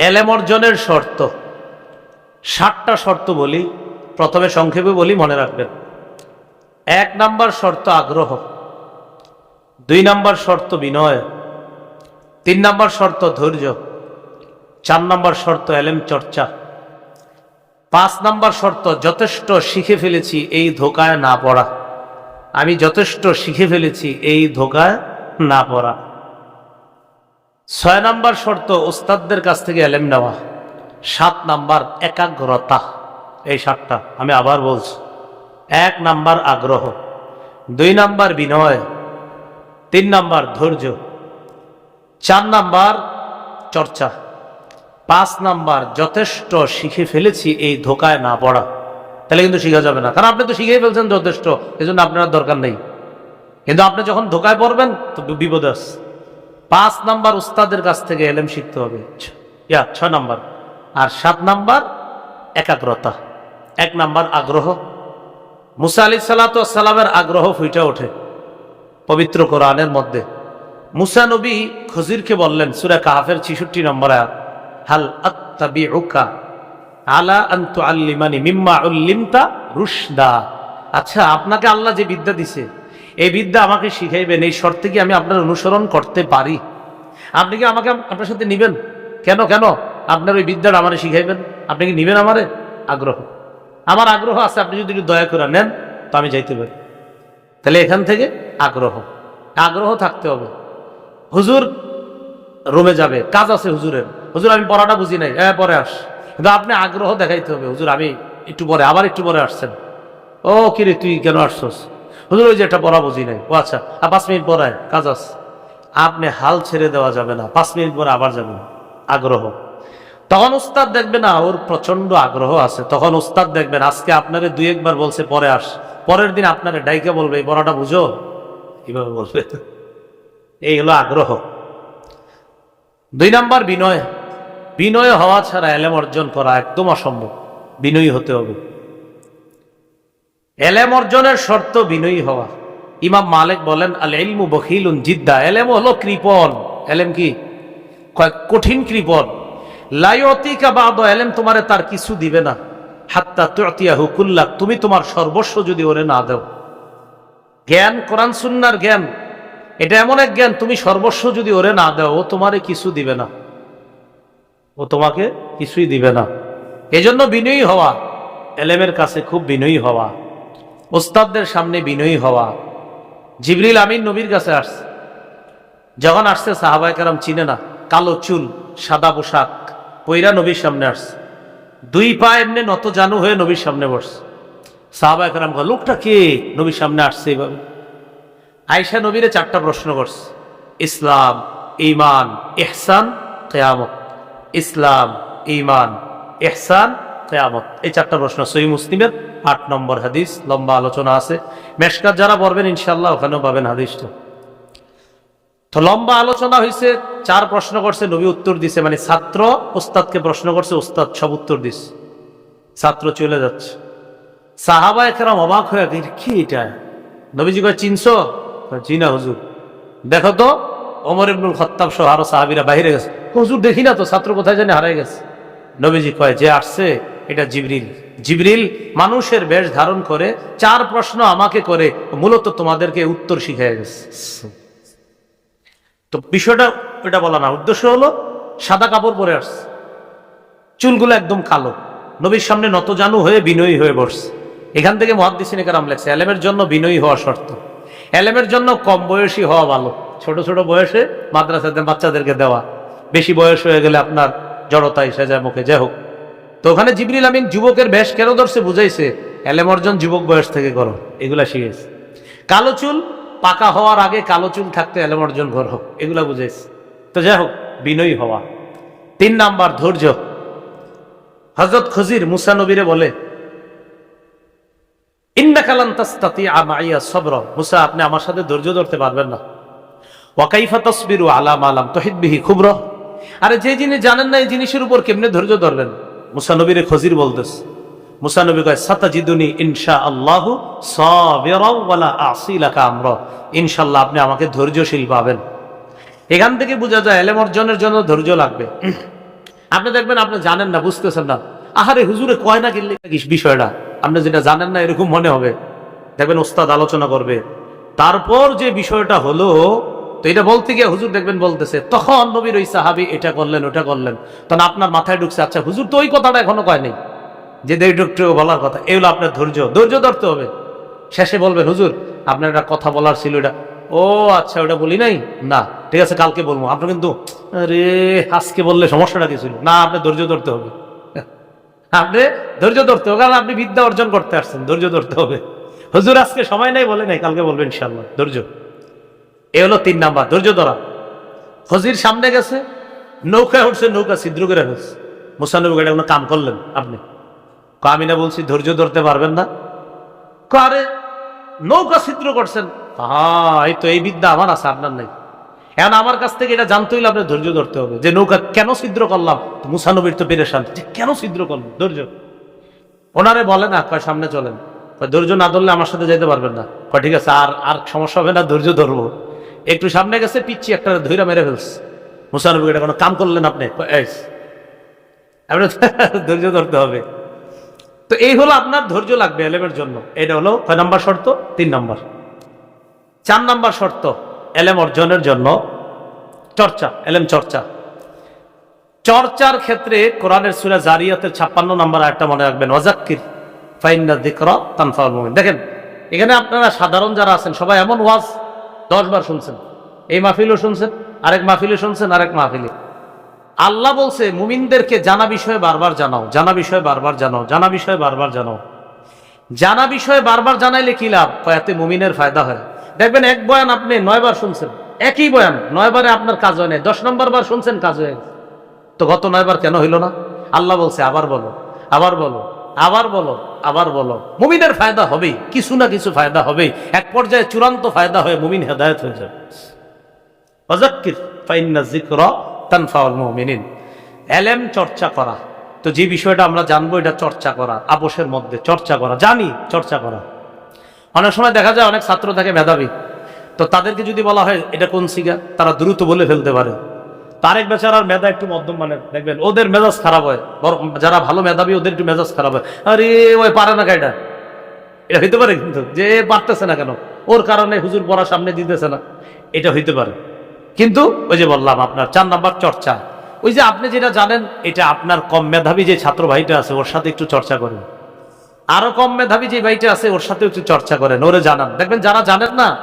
এলেম অর্জনের শর্ত। ষাটটা শর্ত বলি, প্রথমে সংক্ষেপে বলি, মনে রাখবেন। এক নাম্বার শর্ত আগ্রহ, দুই নাম্বার শর্ত বিনয়, তিন নাম্বার শর্ত ধৈর্য, চার নাম্বার শর্ত এলেম চর্চা, পাঁচ নাম্বার শর্ত যথেষ্ট শিখে ফেলেছি এই ধোকায় না পড়া। আমি যথেষ্ট শিখে ফেলেছি এই ধোকায় না পড়া। ছয় নাম্বার শর্ত ওস্তাদদের কাছ থেকে এলেম নেওয়া। সাত নাম্বার একাগ্রতা। এই সাতটা আমি আবার বলছি। এক নাম্বার আগ্রহ। দুই নাম্বার বিনয়। তিন নাম্বার ধৈর্য। চার নাম্বার চর্চা। পাঁচ নাম্বার যথেষ্ট শিখে ফেলেছি এই ধোকায় না পড়া। তাহলে কিন্তু শিখা যাবে না। কারণ আপনি তো শিখেই ফেলছেন যথেষ্ট। এজন্য আপনার দরকার নেই। কিন্তু আপনি যখন ধোকায় পড়বেন, তো বিপদ আছে পাঁচ নাম্বার উস্তাদের কাছ থেকে এলেম শিখতে হবে। ইয়া, ছয় নাম্বার। আর সাত নাম্বার, একাগ্রতা। এক নাম্বার, আগ্রহ। মুসা আলি সাল্লামের আগ্রহ ফুইটা ওঠে পবিত্র কোরআনের মধ্যে। মুসা নবী খজিরকে বললেন, সুরা কাহাফের ছিষট্টি নম্বর হাল আত্তাবি আলা আন্তু আল্লিমানি মিম্মা উল্লিমতা রুশদা? আচ্ছা আপনাকে আল্লাহ যে বিদ্যা দিছে এই বিদ্যা আমাকে শিখাইবেন, এই শর্তে কি আমি আপনার অনুসরণ করতে পারি? আপনি কি আমাকে আপনার সাথে নিবেন? কেন কেন? আপনার ওই বিদ্যাটা আমারে শিখাইবেন? আপনি কি নিবেন আমারে? আগ্রহ। আমার আগ্রহ আছে, আপনি যদি দয়া করে নেন, তো আমি যাইতে পারি। তাহলে এখান থেকে আগ্রহ। আগ্রহ থাকতে হবে। হুজুর রুমে যাবে। কাজ আছে হুজুরের। হুজুর, আমি পড়াটা বুঝি নাই। হ্যাঁ পরে আস। কিন্তু আপনি আগ্রহ দেখাইতে হবে। হুজুর, আমি একটু পরে, আবার একটু পরে আসছেন। ও, কিরে, তুই কেন আসছস? হুজুর, ওই যে একটা পড়া বুঝি নাই। ও আচ্ছা আর পাঁচ মিনিট পরে কাজ আছে। আপনি হাল ছেড়ে দেওয়া যাবে না, পাঁচ মিনিট পরে আবার যাবেন, আগ্রহ। তখন উস্তাদ দেখবে না, ওর প্রচণ্ড আগ্রহ আছে। তখন উস্তাদ দেখবেন, আজকে আপনারে দুই একবার বলছে, পরে আস। পরের দিন আপনারে ডাইকে বলবে, এই পড়াটা বুঝো? কীভাবে বলবে। এই হলো আগ্রহ। দুই নাম্বার বিনয়। বিনয় হওয়া ছাড়া এলেম অর্জন করা একদম অসম্ভব। বিনয়ী হতে হবে। এলেম অর্জনের শর্ত বিনয়ী হওয়া। ইমাম মালিক বলেন আল ইলমু বখিলুন জিদ্দা। এলেম হলো কৃপন এলেম কি? কঠিন কৃপন লাইতিকা বাদ। এলেম তোমারে তার কিছু দিবে না। হাত্তা তুতিয়া হুকুল্লা তুমি তোমার সর্বস্ব যদি ওরে না দাও। জ্ঞান, কোরআন, সুন্নার জ্ঞান, এটা এমন এক জ্ঞান, তুমি সর্বস্ব যদি ওরে না দাও, ও তোমারে কিছু দিবে না। ও তোমাকে কিছুই দিবে না। এজন্য বিনয়ী হওয়া, এলেমের কাছে খুব বিনয়ী হওয়া। ওস্তাদদের সামনে বিনয়ী হওয়া। জিবরিল আমিন নবীর কাছে আসছে। যখন আসছে সাহাবাই কারাম চিনে না, কালো চুল, সাদা পোশাক পৈরা নবীর সামনে আসছে। দুই পা এমনি নত জানু হয়ে নবীর সামনে বসছে। সাহাবাই কারাম লোকটা কে? নবীর সামনে আসছে এইভাবে। আয়সা নবীরে চারটা প্রশ্ন করছে। ইসলাম ইমান এহসান কেয়ামত। ইসলাম ইমান এহসান কেয়ামত। এই চারটা প্রশ্ন সহি মুসলিমের আট নম্বর হাদিস লম্বা আলোচনা আছে। মেশকাত যারা পড়বেন ইনশাল্লাহ ওখানেও পাবেন হাদিসটা। তো লম্বা আলোচনা হয়েছে চার প্রশ্ন করছে নবী উত্তর দিছে মানে ছাত্র ওস্তাদকে প্রশ্ন করছে ওস্তাদ সব উত্তর দিস ছাত্র চলে যাচ্ছে। সাহাবা একরাম অবাক হয়ে গেছে, কি এটা? নবীজি কয় চিনছো? কয়, জি না হুজুর। দেখো তো ওমর ইবনুল খত্তাব সহ আরও সাহাবিরা বাইরে গেছে। হুজুর দেখি না তো ছাত্র কোথায় জানি হারাই গেছে। নবীজি কয় যে আসছে এটা জিবরিল। জিবরিল মানুষের বেশ ধারণ করে, চার প্রশ্ন আমাকে করে, মূলত তোমাদেরকে উত্তর শিখিয়ে গেছে। তো বিষয়টা, এটা বলা না। উদ্দেশ্য হলো, সাদা কাপড় পরে আসছে। চুলগুলো একদম কালো। নবীর সামনে নত জানু হয়ে বিনয়ী হয়ে বসছে। এখান থেকে মহাদিসিনে কারাম লেখছে, এলেমের জন্য বিনয়ী হওয়া শর্ত। এলেমের জন্য কম বয়সী হওয়া ভালো। ছোট ছোট বয়সে মাদ্রাসাতে বাচ্চাদেরকে দেওয়া। বেশি বয়স হয়ে গেলে আপনার জড়তা এসে যায় মুখে। যাই হোক তো ওখানে জিবরিল আমিন যুবকের বেশ কেন ধরছে বুঝাইছে? এলেম অর্জন যুবক বয়স থেকে করো, এগুলা শিখেছে। কালো চুল পাকা হওয়ার আগে কালো চুল থাকতে এলেম অর্জন ঘর হোক এগুলা বুঝাইছে। তো যাই হোক, বিনয়ী হওয়া। তিন নাম্বার, ধৈর্য। হজরত খজির মুসা নবীরে বলে মুসা, আপনি আমার সাথে ধৈর্য ধরতে পারবেন না। ওয়াকাইফা তসবিরু আলাম আলাম আরে যে জিনিস জানেন না এই জিনিসের উপর কেমনে ধৈর্য ধরবেন? মুসা নবীরে খজির বলতেস মুসা নবী কয়, সাতাজিদুনি ইনশা আল্লাহু সাবিরাও ওয়ালা আসিলাকা আমরা ইনশাআল্লাহ আপনি আমাকে ধৈর্যশীল পাবেন। এখান থেকে বোঝা যায়, এলেম অর্জনের জন্য ধৈর্য লাগবে। আপনি দেখবেন, আপনি জানেন না, বুঝতেছেন না। আহারে, হুজুরে কয় না কিনলে বিষয়টা? আপনি যেটা জানেন না, এরকম মনে হবে। দেখবেন, ওস্তাদ আলোচনা করবে। তারপর যে বিষয়টা হলো এটা বলতে গিয়ে হুজুর দেখবেন বলতেছে, তখন নবীর ওই সাহাবি এটা করলেন, ওটা করলেন। তখন আপনার মাথায় ঢুকছে আচ্ছা হুজুর তো ওই কথাটা এখনও কয় নেই? যে দেড়টুকটু বলার কথা এগুলো আপনার ধৈর্য ধৈর্য ধরতে হবে। শেষে বলবেন, হুজুর, আপনার একটা কথা বলার ছিল এটা। ও আচ্ছা ওটা বলি নাই? না, ঠিক আছে, কালকে বলব। আপনার কিন্তু, আরে, আজকে বললে সমস্যাটা কি ছিল? না আপনি ধৈর্য ধরতে হবে। আপনি ধৈর্য ধরতে হবে, কারণ আপনি বিদ্যা অর্জন করতে আসছেন, ধৈর্য ধরতে হবে। হুজুর, আজকে সময় নাই বলে নাই, কালকে বলবেন ইনশাল্লাহ ধৈর্য। এ হলো তিন নাম্বার, ধৈর্য ধরা। হজির সামনে গেছে, নৌকায় উঠছে, নৌকা ছিদ্র করে ফেলছে। মুসানবী গাড়ি কাম করলেন আপনি? আমি না বলছি ধৈর্য ধরতে পারবেন না। আরে, নৌকা ছিদ্র করছেন। হ্যাঁ এই তো এই বিদ্যা আমার আছে, আপনার নাই। এখন আমার কাছ থেকে এটা জানতে হইলে আপনার ধৈর্য ধরতে হবে। যে নৌকা কেন ছিদ্র করলাম? মুসানবীর তো পেরেশান। যে কেন ছিদ্র করলাম? ধৈর্য। ওনারে বলে না, কয়, সামনে চলেন। ধৈর্য না ধরলে আমার সাথে যেতে পারবেন না। ঠিক আছে, আর আর সমস্যা হবে না, ধৈর্য ধরবো। একটু সামনে গেছে পিচ্ছি একটা ধৈরা মেরে ফেলছে। মুসানবী এটা কোনো কাম করলেন আপনি? আপনার ধৈর্য ধরতে হবে। তো এই হলো আপনার ধৈর্য লাগবে এলেমের জন্য। এটা হলো কয় নাম্বার শর্ত? তিন নাম্বার। চার নাম্বার শর্ত, এলেম অর্জনের জন্য চর্চা, এলেম চর্চা। চর্চার ক্ষেত্রে কোরআনের সুরা জারিয়াতের ছাপ্পান্ন নাম্বার একটা মনে রাখবেন ওয়াজাক্কির ফাইন্না দিকর তানফাউল মুমিন। দেখেন, এখানে আপনারা সাধারণ যারা আছেন, সবাই এমন ওয়াজ দশ বার শুনছেন। এই মাহফিলও শুনছেন, আরেক মাহফিলে শুনছেন, আরেক মাহফিলে। আল্লাহ বলছে, মুমিনদেরকে জানা বিষয়ে বারবার জানাও, জানা বিষয়ে বারবার জানাও, জানা বিষয়ে বারবার জানাও। জানা বিষয়ে বারবার জানাইলে কি লাভ? কয়াতে মুমিনের ফায়দা হয়। দেখবেন এক বয়ান আপনি নয়বার শুনছেন, একই বয়ান নয়বারে আপনার কাজ হয় নাই, দশ নম্বর বার শুনছেন, কাজ হয়ে তো গত নয়বার কেন হইল না? আল্লাহ বলছে, আবার বলো আবার বলো। আবার বলো আবার বলো, মুমিনের ফায়দা হবেই, কিছু না কিছু ফায়দা হবেই। এক পর্যায়ে চূড়ান্ত ফায়দা হয়ে মুমিন হেদায়ত হয়ে যাবে। অজাক্কির ফাইন্না জিক্র তানফাউল মুমিনিন। এলেম চর্চা করা। তো যে বিষয়টা আমরা জানব, এটা চর্চা করা, আপোষের মধ্যে চর্চা করা, জানি চর্চা করা। অনেক সময় দেখা যায় অনেক ছাত্র থাকে মেধাবী। তো তাদেরকে যদি বলা হয়, এটা কোন সিগা? তারা দ্রুত বলে ফেলতে পারে। তারেক বেচারার মেধা একটু মধ্যম মানে দেখবেন, ওদের মেজাজ খারাপ হয়। যারা ভালো মেধাবী, ওদের একটু মেজাজ খারাপ হয়। আরে, ওই পারে না গাইটা এটা হইতে পারে কিন্তু, যে পারতেছে না কেন? ওর কারণে হুজুর পড়া সামনে দিতেছে না। এটা হইতে পারে। কিন্তু, ওই যে বললাম আপনার, চার নাম্বার চর্চা। ওই যে আপনি যেটা জানেন, এটা আপনার কম মেধাবী যে ছাত্র ভাইটা আছে, ওর সাথে একটু চর্চা করেন। আরও কম মেধাবী যে ভাইটা আছে, ওর সাথে একটু চর্চা করেন, ওরে জানান। দেখবেন, যারা জানেন না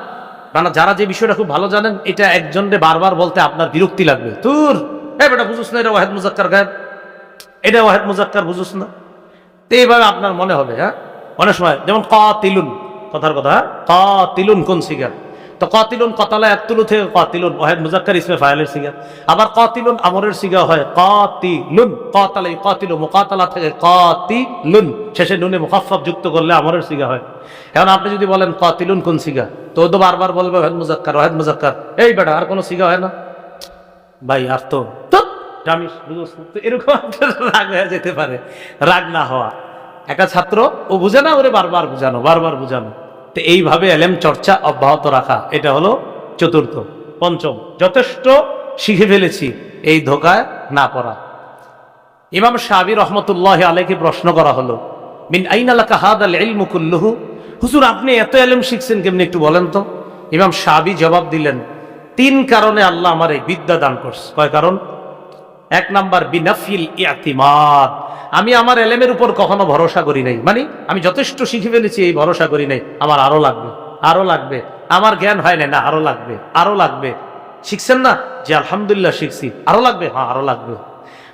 মানে যারা যে বিষয়টা খুব ভালো জানেন, এটা একজনকে বারবার বলতে আপনার বিরক্তি লাগবে। তোর হ্যাঁ বেটা, বুঝুস না, এটা ওয়াহেদ মুজাক্কার গায়েব। এটা ওয়াহেদ মুজাক্কার, বুঝুস না। তো এইভাবে আপনার মনে হবে হ্যাঁ? অনেক সময়, যেমন ক তিলুন কথার কথা? ক তিলুন কোন সিগার? তো কতিলুন কতলা একতুলু থেকে কতিলুন ওয়াহেদ মুজাক্কার ইসমে ফাইলের সিগা আবার কতিলুন আমরের সিগা হয় কতিলুন, কতালা কতিলু মুকাতালা থেকে কতিলুন। শেষে নুনে মুখাফফ যুক্ত করলে আমরের সিগা হয়। এখন আপনি যদি বলেন কতিলুন কোন সিগা তো তো বারবার বলবে ওয়াহেদ মুজাক্কার ওয়াহেদ মুজাক্কার। এই বেটা, আর কোনো সিগা হয় না। ভাই, আর তো জানিস তো এরকম রাগ হয়ে যেতে পারে, রাগ না হওয়া। একটা ছাত্র, ও বুঝে না, ওরে বারবার বুঝানো বারবার বুঝানো। তো এইভাবে এলেম চর্চা অব্যাহত রাখা, এটা হলো চতুর্থ। পঞ্চম, যথেষ্ট শিখে ফেলেছি এই ধোকায় না পড়া। ইমাম শাহাবি রহমতুল্লাহ আলাইকে প্রশ্ন করা হলো, মিন আইনালাকা হাদ আল ইলমু কুল্লুহু? হুজুর, আপনি এত এলেম শিখছেন কেমনি একটু বলেন তো। ইমাম শাহাবি জবাব দিলেন, তিন কারণে আল্লাহ আমার এই বিদ্যা দান করছে। কয় কারণ? এক নাম্বার, বিনাফিল ইয়াতিমাদ আমি আমার এলেমের উপর কখনো ভরসা করি নাই। মানে আমি যথেষ্ট শিখে ফেলেছি এই ভরসা করি নাই। আমার আরও লাগবে আরও লাগবে। আমার জ্ঞান হয় না, আরও লাগবে আরও লাগবে। শিখছেন না? জি, আলহামদুলিল্লাহ শিখছি। আরও লাগবে? হ্যাঁ আরও লাগবে।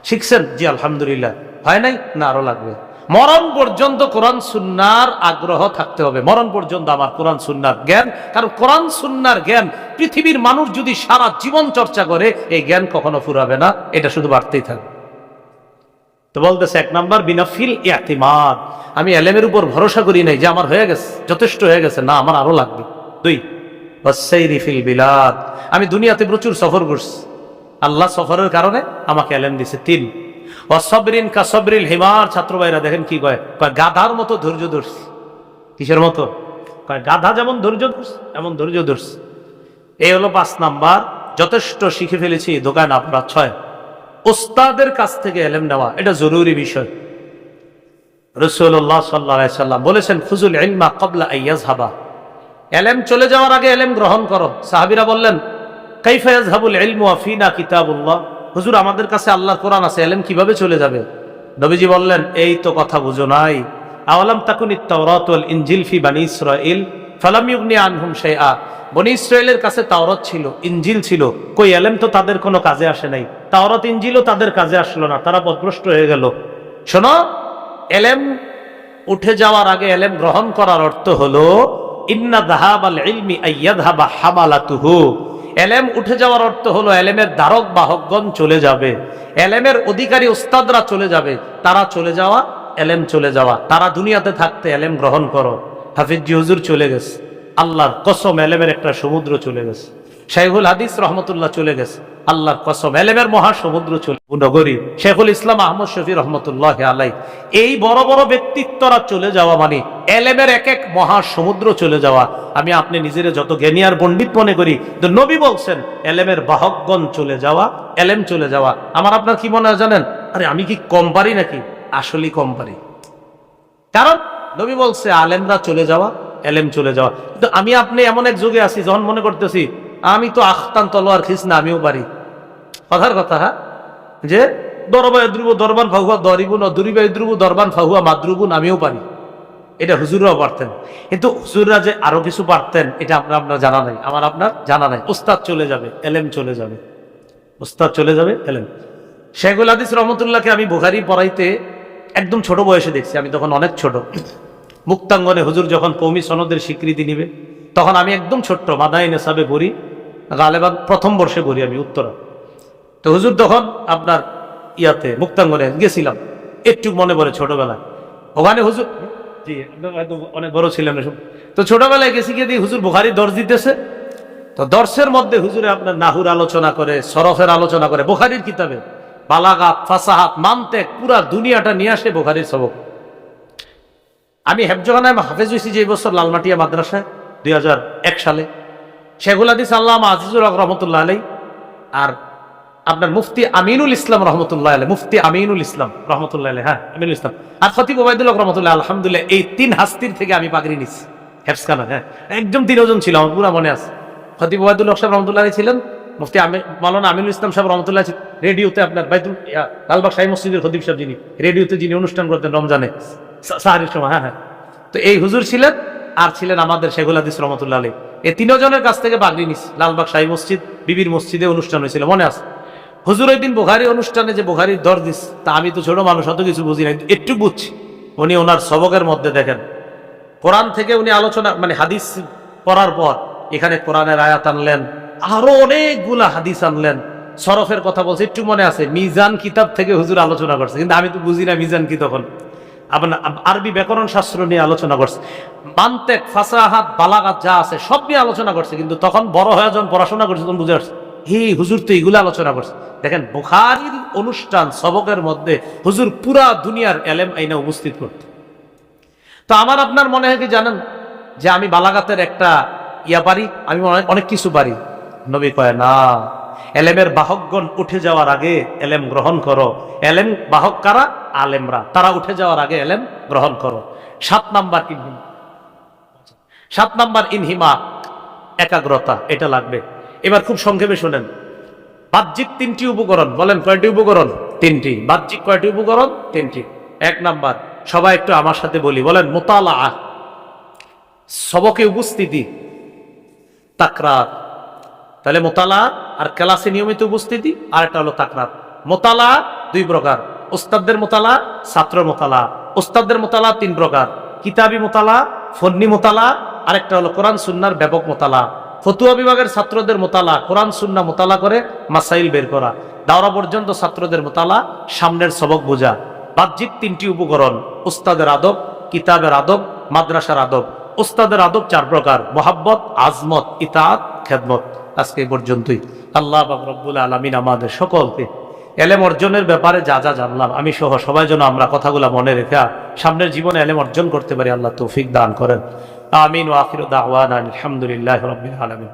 শিখছেন? জি, আলহামদুলিল্লাহ। হয় নাই? না, আরও লাগবে। মরণ পর্যন্ত কোরআন সুন্নার আগ্রহ থাকতে হবে। মরণ পর্যন্ত আমার কোরআন সুন্নার জ্ঞান। কারণ কোরআন সুন্নার জ্ঞান, পৃথিবীর মানুষ যদি সারা জীবন চর্চা করে, এই জ্ঞান কখনো ফুরাবে না। এটা শুধু বাড়তেই থাকবে। বলতেছে এক নাম্বার বিনাফিল ইয়াতিমাদ আমি এলেমের উপর ভরসা করি নাই যে আমার হয়ে গেছে, যথেষ্ট হয়ে গেছে, না, আমার আরও লাগবে। দুই ফিল বিলাদ। আমি দুনিয়াতে প্রচুর সফর করছি। আল্লাহ সফরের কারণে আমাকে এলেম দিছে। তিন অসবরিন কাসবরিল হিমার। ছাত্র ভাইরা দেখেন কি কয় কয় গাধার মতো ধৈর্য ধরছি। কিসের মতো? কয় গাধা যেমন ধৈর্য ধরছে এমন ধৈর্য ধরছে। এই হলো পাঁচ নাম্বার, যথেষ্ট শিখে ফেলেছি, দোকান আপনার ছয়। ওস্তাদের কাছ থেকে এলেম নেওয়া, এটা জরুরি বিষয়। রসুল্লাহ সাল্লা বলেছেন ফুজুল ইলমা কবলা আইয়াজ হাবা এলেম চলে যাওয়ার আগে এলেম গ্রহণ করো। সাহাবিরা বললেন কাইফায়াজ হাবুল ইলমু আফিনা কিতাবুল্লাহ? হুজুর, আমাদের কাছে আল্লাহর কোরআন আছে, এলেম কীভাবে চলে যাবে? নবীজি বললেন, এই তো কথা বুঝো নাই। আওয়ালাম তাকুন ইত্তাওরাত ওয়াল ইনজিল ফি বানি ইসরাইল ফালাম ইউগনি আনহুম শাইআ। বনি ইসরায়েলের কাছে তাওরাত ছিল, ইনজিল ছিল। কই এলেম তো তাদের কোনো কাজে আসে নাই। তাওরাত, ইনজিলও তাদের কাজে আসলো না, তারা পথভ্রষ্ট হয়ে গেল। শোনো, এলেম উঠে যাওয়ার আগে এলেম গ্রহণ করার অর্থ হলো, ইন্না দাহাব আল ইলমি আইয়াদহাবা হামালাতুহু। এলেম উঠে যাওয়ার অর্থ হলো, এলেমের ধারক বাহকগণ চলে যাবে। এলেমের অধিকারী উস্তাদরা চলে যাবে। তারা চলে যাওয়া, এলেম চলে যাওয়া। তারা দুনিয়াতে থাকতে এলেম গ্রহণ করো। হাফিজি হুজুর চলে গেছে। আল্লাহর কসম এলেমের একটা সমুদ্র চলে গেছে। শাইহুল হাদিস রহমতুল্লাহ চলে গেছে। আল্লাহর কসম এলেমের মহাসমুদ্র চলে নগরী শেখুল ইসলাম আহমদ শফি রহমতুল্লাহ আলাই এই বড় বড় ব্যক্তিত্বরা চলে যাওয়া মানে এলেমের এক এক মহাসমুদ্র চলে যাওয়া। আমি আপনি নিজের যত জ্ঞানী আর পণ্ডিত মনে করি, তো নবী বলছেন, এলেমের বাহকগণ চলে যাওয়া, এলেম চলে যাওয়া। আমার আপনার কি মনে হয় জানেন? আরে আমি কি কম পারি নাকি? আসলেই কম পারি। কারণ নবী বলছে, আলেমরা চলে যাওয়া, এলেম চলে যাওয়া। কিন্তু আমি আপনি এমন এক যুগে আছি, যখন মনে করতেছি, আমি তো আখতান তলোয়ার খিস না, আমিও পারি। কথার কথা হ্যাঁ? যে দরবা দ্রুব দরবান ফাহুয়া দরিবু ন দরিবা দ্রুব দরবান ফাহুয়া মাদ্রুবুন, আমিও পারি। এটা হুজুররাও পারতেন। কিন্তু হুজুররা যে আরও কিছু পারতেন, এটা আপনার আপনার জানা নাই। আমার আপনার জানা নাই। উস্তাদ চলে যাবে, এলেম চলে যাবে। উস্তাদ চলে যাবে, এলেম। শেখুল হাদিস রহমতুল্লাহকে আমি বুখারি পড়াইতে একদম ছোট বয়সে দেখছি, আমি তখন অনেক ছোট। মুক্তাঙ্গনে হুজুর যখন কৌমি সনদের স্বীকৃতি নিবে, তখন আমি একদম ছোট্ট মাদাই নেশাবে পড়ি গালেবাদ প্রথম বর্ষে পড়ি আমি, উত্তরা। তো হুজুর তখন আপনার ইয়াতে, মুক্তাঙ্গনে গেছিলাম, একটু মনে পড়ে ছোটবেলায়। ওখানে হুজুর, জি অনেক বড় ছিলেন এসব। তো ছোটবেলায় গেছি গিয়ে দিয়ে হুজুর বুখারি দর্শ দিতেছে। তো দর্শের মধ্যে হুজুরে আপনার নাহুর আলোচনা করে, সরফের আলোচনা করে, বুখারির কিতাবে বালাগাত, ফাসাহাত, মানতেক, পুরা দুনিয়াটা নিয়ে আসে বুখারির সবক। আমি হেফজখানায় হাফেজ হয়েছি যে বছর লালমাটিয়া মাদ্রাসায়, দুই সালে। শেখুল হাদিস আল্লাহ আজিজুল হক রহমতুল্লাহ আলাই আর আপনার মুফতি আমিনুল ইসলাম রহমতুল্লাহ আলাই মুফতি আমিনুল ইসলাম রহমতুল্লাহ আলাই হ্যাঁ আমিনুল ইসলাম। আর খতিব ওবায়দুল হক রহমতুল্লাহ আলহামদুলিল্লাহ, এই তিন হাস্তির থেকে আমি পাগড়ি নিছি হেফসখানা হ্যাঁ। একদম তিনজন ছিল, আমার পুরা মনে আছে। খতিব ওবায়দুল হক সাহেব রহমতুল্লাহ আলাই ছিলেন মুফতি মালানা আমিনুল ইসলাম সাহেব রহমতুল্লাহ। রেডিওতে আপনার বাইতুল ইয়া, লালবাগ শাহী মসজিদের খতিব সাহেব যিনি রেডিওতে যিনি অনুষ্ঠান করতেন রমজানে সাহারির সময় হ্যাঁ হ্যাঁ। তো এই হুজুর ছিলেন আর ছিলেন আমাদের শেখুল হাদিস রহমতুল্লাহ আলী এই তিনজনের কাছ থেকে বাগড়ি নিস লালবাগ শাহী মসজিদ বিবির মসজিদে অনুষ্ঠান হয়েছিল মনে আছে? হুজুর ওই দিন বোখারি অনুষ্ঠানে যে বোখারির দর দিস তা আমি তো ছোট মানুষ অত কিছু বুঝি না একটু বুঝছি। উনি ওনার সবকের মধ্যে দেখেন। কোরআন থেকে উনি আলোচনা মানে হাদিস পড়ার পর এখানে কোরআনের আয়াত আনলেন আরও অনেকগুলা হাদিস আনলেন। সরফের কথা বলছে, একটু মনে আছে, মিজান কিতাব থেকে হুজুর আলোচনা করছে, কিন্তু আমি তো বুঝি না মিজান কি তখন। আপনার আরবি ব্যাকরণ শাস্ত্র নিয়ে আলোচনা করছে। মান্তেক ফাসাহাত, বালাগাত যা আছে, সব নিয়ে আলোচনা করছে, কিন্তু তখন বড় হয়ে যখন পড়াশোনা করছে, তখন বুঝে আসছে হি হুজুর তো এগুলো আলোচনা করছে। দেখেন, বুখারির অনুষ্ঠান সবকের মধ্যে হুজুর পুরা দুনিয়ার এলেম আইনে উপস্থিত করতে। তো আমার আপনার মনে হয় কি জানেন? যে আমি বালাগাতের একটা ইয়া পারি, আমি অনেক কিছু পারি। নবী কয়, না, এলেমের বাহকগণ উঠে যাওয়ার আগে এলেম গ্রহণ করো। এলেম বাহক কারা? আলেমরা। তারা উঠে যাওয়ার আগে এলেম গ্রহণ করো। সাত নাম্বার ইনহিমা। সাত নাম্বার ইনহিমা, একাগ্রতা, এটা লাগবে। এবার খুব সংক্ষেপে শোনেন। বাহ্যিক তিনটি উপকরণ, বলেন কয়টি উপকরণ? তিনটি। বাহ্যিক কয়টি উপকরণ? তিনটি। এক নাম্বার, সবাই একটু আমার সাথে বলি, বলেন মোতালা সবকে উপস্থিতি, তাকরার তাহলে মোতালা আর ক্লাসে নিয়মিত উপস্থিতি, আর একটা হলো তাকরার মোতালা দুই প্রকার। ওস্তাদদের মোতালা ছাত্র মোতালা। ওস্তাদদের মোতালা তিন প্রকার। কিতাবি মোতালা, ফন্নি মোতালা, আরেকটা হলো কোরআন, সুন্নার ব্যাপক মোতালা। ফতুয়া বিভাগের ছাত্রদের মোতালা, কোরআন, সুন্না মোতালা করে মাসাইল বের করা। দাওরা পর্যন্ত ছাত্রদের মোতালা, সামনের সবক বোঝা। বাহ্যিক তিনটি উপকরণ, উস্তাদের আদব, কিতাবের আদব, মাদ্রাসার আদব। উস্তাদের আদব চার প্রকার, মোহাব্বত, আজমত ইতাত খেদমত। আজকে পর্যন্তই। আল্লাহ রব্বুল আলমিন আমাদের সকলকে এলেম অর্জনের ব্যাপারে যা যা জানলাম, আমি সহ সবাই যেন আমরা কথাগুলো মনে রেখে সামনের জীবনে এলেম অর্জন করতে পারি, আল্লাহ তৌফিক দান করেন। আমিন ওয়াকির দাওয়ান আলহামদুলিল্লাহ রবিল আলমিন।